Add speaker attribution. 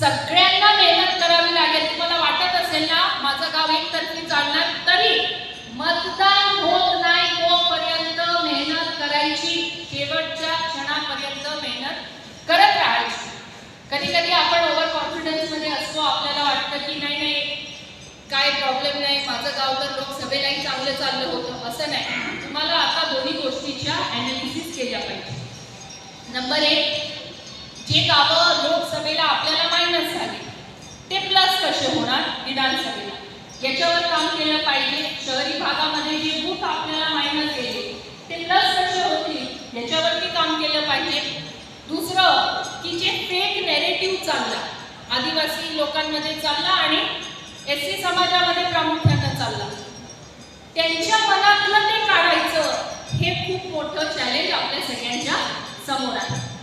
Speaker 1: सगळ्यांना मेहनत करावी लागेल. तुम्हाला वाटत असेल ना माझं गाव एकतर्फी चालणार? तरी मतदान होत नाही तोपर्यंत मेहनत करायची. शेवटच्या क्षणापर्यंत मेहनत करत राहायची. कधी कधी आपण ओव्हर कॉन्फिडन्समध्ये असतो. आपल्याला वाटतं की नाही नाही काय प्रॉब्लेम नाही. माझं गाव तर लोकसभेलाही चांगलं चाललं होतं. असं नाही. तुम्हाला आता दोन्ही गोष्टीच्या अनालिसिस केल्या पाहिजे. नंबर एक जे गावं लोकसभेला आपल्याला मायनस झाले ते प्लस कसे होणार विधानसभेला याच्यावर काम केलं पाहिजे शहरी भागामध्ये जे बुक आपल्याला मायनस गेले ते प्लस कसे होतील याच्यावरती काम केलं पाहिजे. दुसरं की जे फेक नेरेटिव्ह चालला आदिवासी लोकांमध्ये चालला आणि एस सी समाजामध्ये प्रामुख्यानं चालला. त्यांच्या मनातलं ते काढायचं हे खूप मोठं चॅलेंज आपल्या सगळ्यांच्या समोर आहे.